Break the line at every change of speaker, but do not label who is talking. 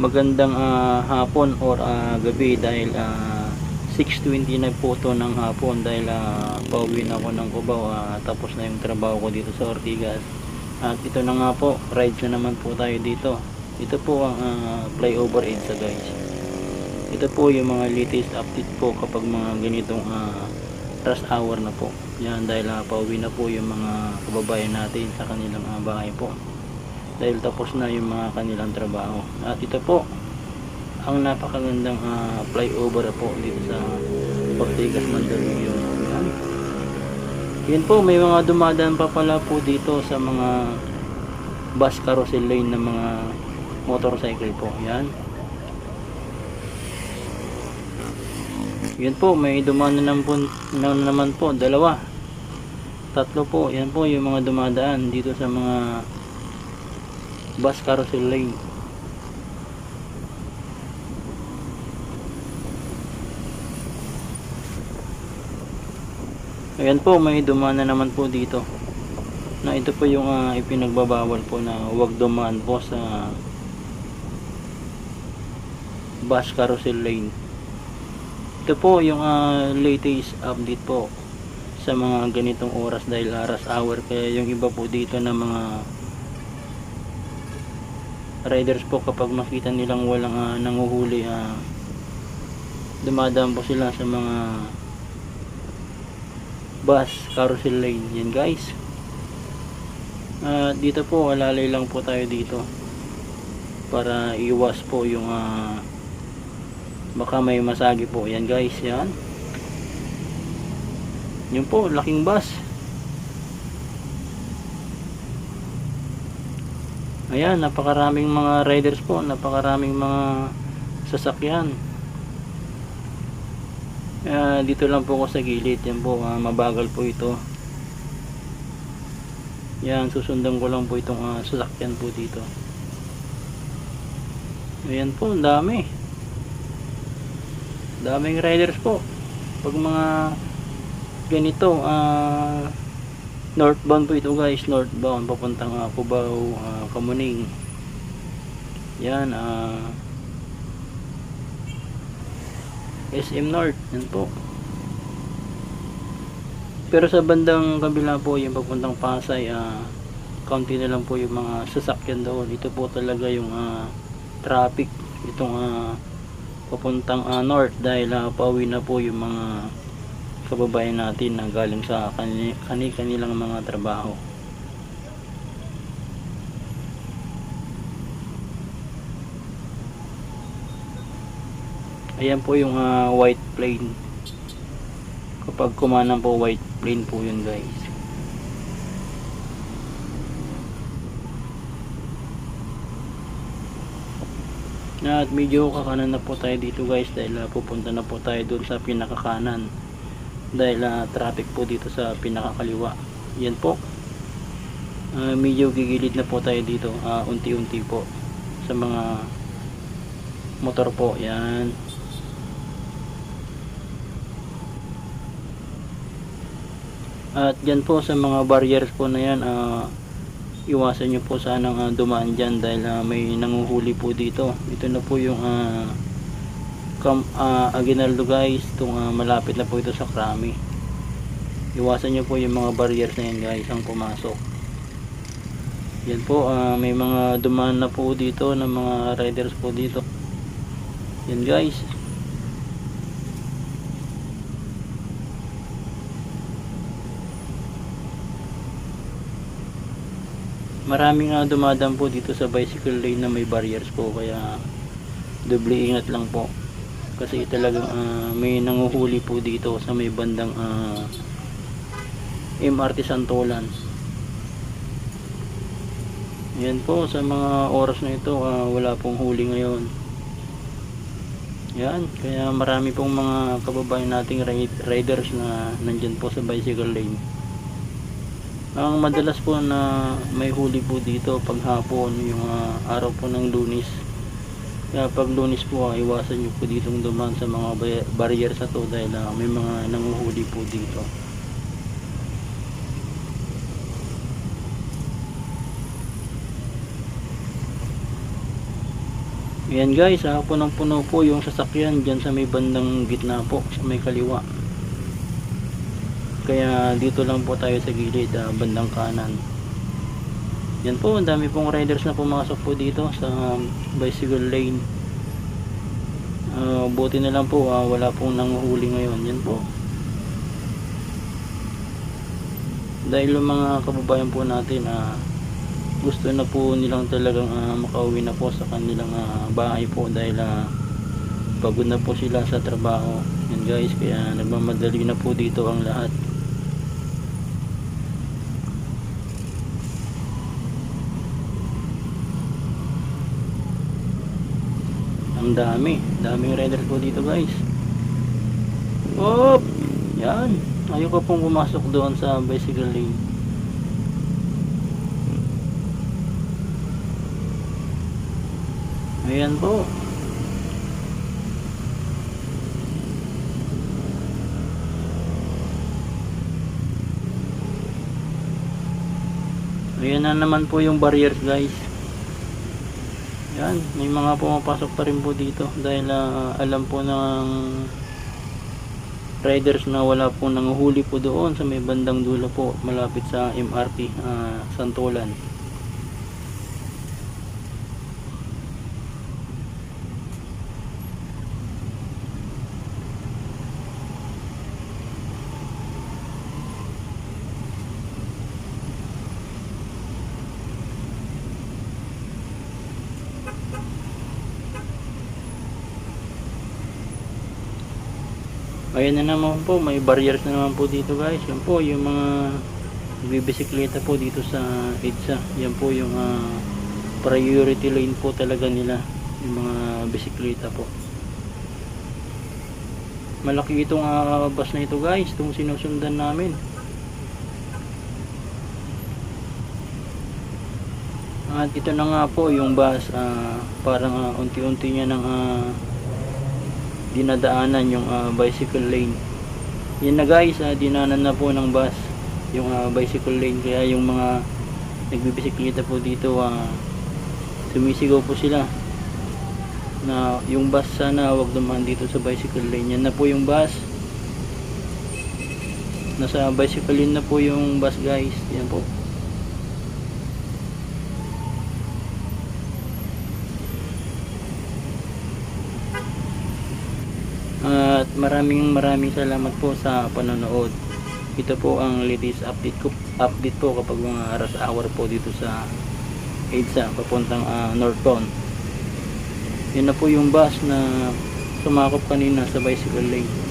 magandang ah, hapon or ah, gabi dahil ah, 6.20 na po to ng hapon dahil ah, pauwi na ako ng Cubao ah, tapos na yung trabaho ko dito sa Ortigas. At ito na nga po ride na naman po tayo dito. Ito po ang ah, flyover EDSA guys. Ito po yung mga latest update po kapag mga ganitong ah, rush hour na po. Yan dahil ah, pauwi na po yung mga kababayan natin sa kanilang ah, bahay po dahil tapos na yung mga kanilang trabaho. At ito po ang napakagandang ah, flyover po dito sa Ortigas Mandaluyong yan. yan po may mga dumadaan pa pala po dito sa mga bus carousel lane ng mga motorcycle po. Yan. Yan po may dumaan naman po, na naman po dalawa. Tatlo po. Yan po yung mga dumadaan dito sa mga bus carousel lane ayan po may dumaan na naman po dito. Na ito po yung ah, ipinagbabawal po na huwag dumaan po sa bus carousel lane. Ito po yung ah, latest update po sa mga ganitong oras dahil aras hour. Kaya yung iba po dito na mga riders po kapag makita nilang walang ah, nanguhuli ah, dumadaan po sila sa mga bus carousel lane. Yan guys. Ah, dito po alalay lang po tayo dito para iwas po yung ah, baka may masagi po. Yan guys. Yan. Yun po laking bus ayan napakaraming mga riders po napakaraming mga sasakyan. Ah, dito lang po ako sa gilid yan po ah, mabagal po ito. Yan susundan ko lang po itong ah, sasakyan po dito. Ayan po ang dami. Daming riders po. Pag mga ganito ah northbound po ito guys. Northbound. Papuntang uh, Cubao ah, Kamuning. Yan ah SM North. Yan po. Pero sa bandang kabila po yung papuntang Pasay ah kaunti na lang po yung mga sasakyan doon. Ito po talaga yung ah, traffic. Itong ah, papuntang ah, north dahil ah, pauwi na po yung mga kababayan natin na galing sa kani, kani kanilang mga trabaho. Ayan po yung ah, white plane. Kapag kumanan po white plane po yun guys. At medyo kakanan na po tayo dito guys dahil ah, pupunta na po tayo dun sa pinakakanan dahil ah, traffic po dito sa pinakakaliwa. Yan po. Ah, medyo gigilid na po tayo dito. Ah, unti-unti po sa mga motor po. Yan. At dyan po sa mga barriers po na yan, ah, iwasan nyo po sanang ah, dumaan dyan dahil ah, may nanguhuli po dito. Ito na po yung uh, Cam, ah, Aguinaldo guys, itong ah, malapit na po ito sa Krami. Iwasan nyo po yung mga barriers na yan guys ang pumasok. Yan po, ah, may mga dumaan na po dito ng mga riders po dito. Yan guys. maraming nga dumadaan po dito sa bicycle lane na may barriers po kaya doble ingat lang po kasi talagang ah, may nanguhuli po dito sa may bandang ah, MRT Santolan yan po sa mga oras na ito ah, wala pong huli ngayon. Yan kaya marami pong mga kababayan nating ri- riders na nandyan po sa bicycle lane. Ang madalas po na may huli po dito pag hapon yung ah, araw po ng lunis kaya pag lunis po ah, iwasan nyo po ditong duman sa mga ba- barrier sa to dahil ah, may mga nanguhuli po dito Ayan guys, ah, punong-puno po yung sasakyan dyan sa may bandang gitna po, sa may kaliwa. Kaya dito lang po tayo sa gilid, ah, bandang kanan. Yan po, ang dami pong riders na pumasok po dito sa um, bicycle lane. Ah, buti na lang po, ah, wala pong nanguhuli ngayon. Yan po. Dahil yung mga kababayan po natin, ah, gusto na po nilang talagang ah, makauwi na po sa kanilang ah, bahay po dahil ah, pagod na po sila sa trabaho. Yan guys, kaya nagmamadali na po dito ang lahat. Ang dami. Daming rider po dito guys. Op! Yan. Ayaw ko pong pumasok doon sa bicycle lane. Ayan po. Ayan na naman po yung barriers guys. Yan, may mga pumapasok pa rin po dito dahil ah, alam po ng riders na wala po nanguhuli po doon sa may bandang dulo po malapit sa MRT ah, Santolan. Ayan na naman po, may barriers na naman po dito guys. Yan po yung mga bibisikleta po dito sa EDSA. Yan po yung ah, priority lane po talaga nila. Yung mga bisikleta po. Malaki itong ah, bus na ito guys, itong sinusundan namin. At ito na nga po yung bus, ah, parang ah, unti-unti niya nang ah, dinadaanan yung ah, bicycle lane. Yan na guys, ah, dinanan na po ng bus yung ah, bicycle lane kaya yung mga nagbibisikleta po dito ah, sumisigaw po sila na yung bus sana wag dumaan dito sa bicycle lane. Yan na po yung bus. Nasa bicycle lane na po yung bus guys. Yan po. At maraming maraming salamat po sa panonood. Ito po ang latest update ko update po kapag mga rush hour po dito sa EDSA papuntang ah, northbound. Yun na po yung bus na sumakop kanina sa bicycle lane.